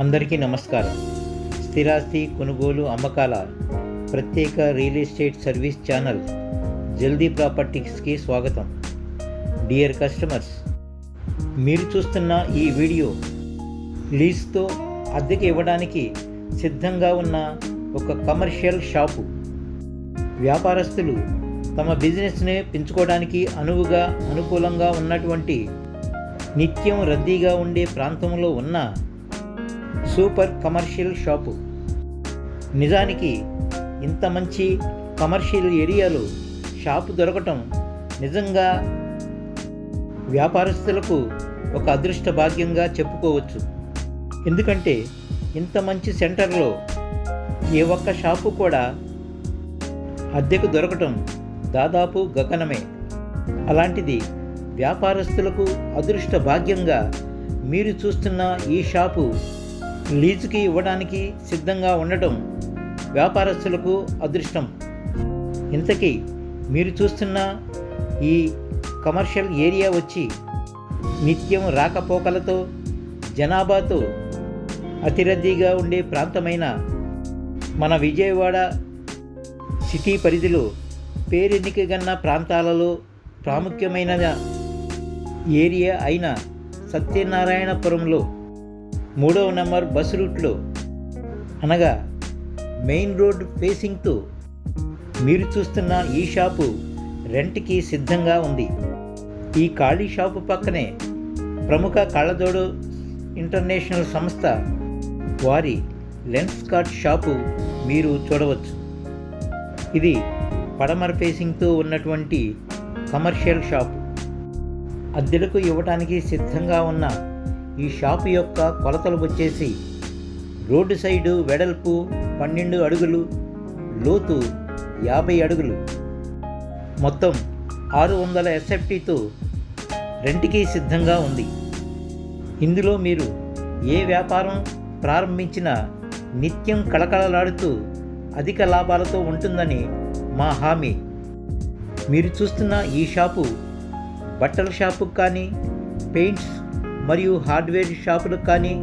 అందరికీ నమస్కారం. స్థిరాస్తి కొనుగోలు అమ్మకాల ప్రత్యేక రియల్ ఎస్టేట్ సర్వీస్ ఛానల్ జల్దీ ప్రాపర్టీస్కి స్వాగతం. డియర్ కస్టమర్స్ మీరు చూస్తున్న ఈ వీడియో లీజ్తో అద్దెకి ఇవ్వడానికి సిద్ధంగా ఉన్న ఒక కమర్షియల్ షాపు. వ్యాపారస్తులు తమ బిజినెస్ని పెంచుకోవడానికి అనువుగా అనుకూలంగా ఉన్నటువంటి నిత్యం రద్దీగా ఉండే ప్రాంతంలో ఉన్న సూపర్ కమర్షియల్ షాపు. నిజానికి ఇంత మంచి కమర్షియల్ ఏరియాలో షాపు దొరకటం నిజంగా వ్యాపారస్తులకు ఒక అదృష్ట భాగ్యంగా చెప్పుకోవచ్చు. ఎందుకంటే ఇంత మంచి సెంటర్లో ఏ ఒక్క షాపు కూడా అద్దెకు దొరకటం దాదాపు గగనమే. అలాంటిది వ్యాపారస్తులకు అదృష్ట భాగ్యంగా మీరు చూస్తున్న ఈ షాపు లీజుకి ఇవ్వడానికి సిద్ధంగా ఉండటం వ్యాపారస్తులకు అదృష్టం. ఇంతకీ మీరు చూస్తున్న ఈ కమర్షియల్ ఏరియా వచ్చి నిత్యం రాకపోకలతో జనాభాతో అతిరద్దీగా ఉండే ప్రాంతమైన మన విజయవాడ సిటీ పరిధిలో పేరెన్నికగన్న ప్రాంతాలలో ప్రాముఖ్యమైన ఏరియా అయిన సత్యనారాయణపురంలో మూడవ నెంబర్ బస్ రూట్లో. అనగా మెయిన్ రోడ్ ఫేసింగ్తో మీరు చూస్తున్న ఈ షాపు రెంట్కి సిద్ధంగా ఉంది. ఈ ఖాళీ షాపు పక్కనే ప్రముఖ కళ్ళజోడు ఇంటర్నేషనల్ సంస్థ వారి లెన్స్ కార్ట్ షాపు మీరు చూడవచ్చు. ఇది పడమర ఫేసింగ్తో ఉన్నటువంటి కమర్షియల్ షాపు. అద్దెలకు ఇవ్వటానికి సిద్ధంగా ఉన్న ఈ షాపు యొక్క కొలతలు వచ్చేసి రోడ్డు సైడు వెడల్పు పన్నెండు అడుగులు లోతు యాభై అడుగులు. మొత్తం ఆరు వందల ఎస్ఎఫ్టీతో రెంట్కి సిద్ధంగా ఉంది. ఇందులో మీరు ఏ వ్యాపారం ప్రారంభించినా నిత్యం కళకళలాడుతూ అధిక లాభాలతో ఉంటుందని మా హామీ. మీరు చూస్తున్న ఈ షాపు బట్టల షాపుకు కానీ పెయింట్స్ మరియు హార్డ్వేర్ షాపులకు కానీ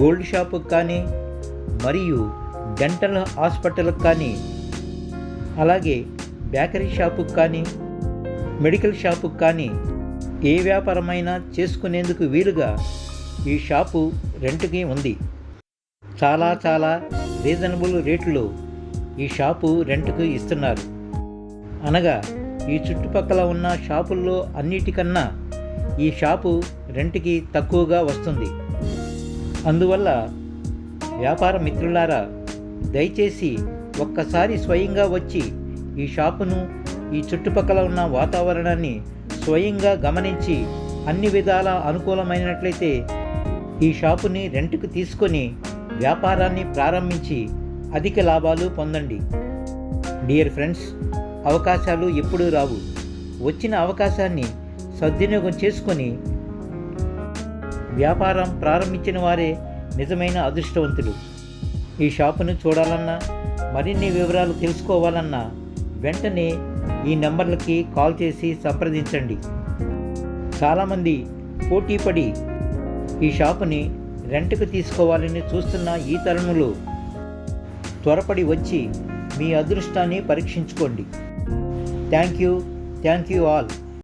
గోల్డ్ షాపుకు కానీ మరియు డెంటల్ హాస్పిటల్కి కానీ అలాగే బేకరీ షాపుకు కానీ మెడికల్ షాపుకు కానీ ఏ వ్యాపారమైనా చేసుకునేందుకు వీలుగా ఈ షాపు రెంట్కి ఉంది. చాలా చాలా రీజనబుల్ రేట్లు ఈ షాపు రెంట్కు ఇస్తున్నారు. అనగా ఈ చుట్టుపక్కల ఉన్న షాపుల్లో అన్నిటికన్నా ఈ షాపు రెంట్కి తక్కువగా వస్తుంది. అందువల్ల వ్యాపార మిత్రులారా దయచేసి ఒక్కసారి స్వయంగా వచ్చి ఈ షాపును ఈ చుట్టుపక్కల ఉన్న వాతావరణాన్ని స్వయంగా గమనించి అన్ని విధాల అనుకూలమైనట్లయితే ఈ షాపుని రెంట్కు తీసుకొని వ్యాపారాన్ని ప్రారంభించి అధిక లాభాలు పొందండి. డియర్ ఫ్రెండ్స్ అవకాశాలు ఎప్పుడూ రావు. వచ్చిన అవకాశాన్ని సద్వినియోగం చేసుకొని వ్యాపారం ప్రారంభించిన వారే నిజమైన అదృష్టవంతులు. ఈ షాపును చూడాలన్నా మరిన్ని వివరాలు తెలుసుకోవాలన్నా వెంటనే ఈ నెంబర్లకి కాల్ చేసి సంప్రదించండి. చాలామంది పోటీపడి ఈ షాపుని రెంట్కు తీసుకోవాలని చూస్తున్న ఈ తరుణంలో త్వరపడి వచ్చి మీ అదృష్టాన్ని పరీక్షించుకోండి. Thank you. Thank you all.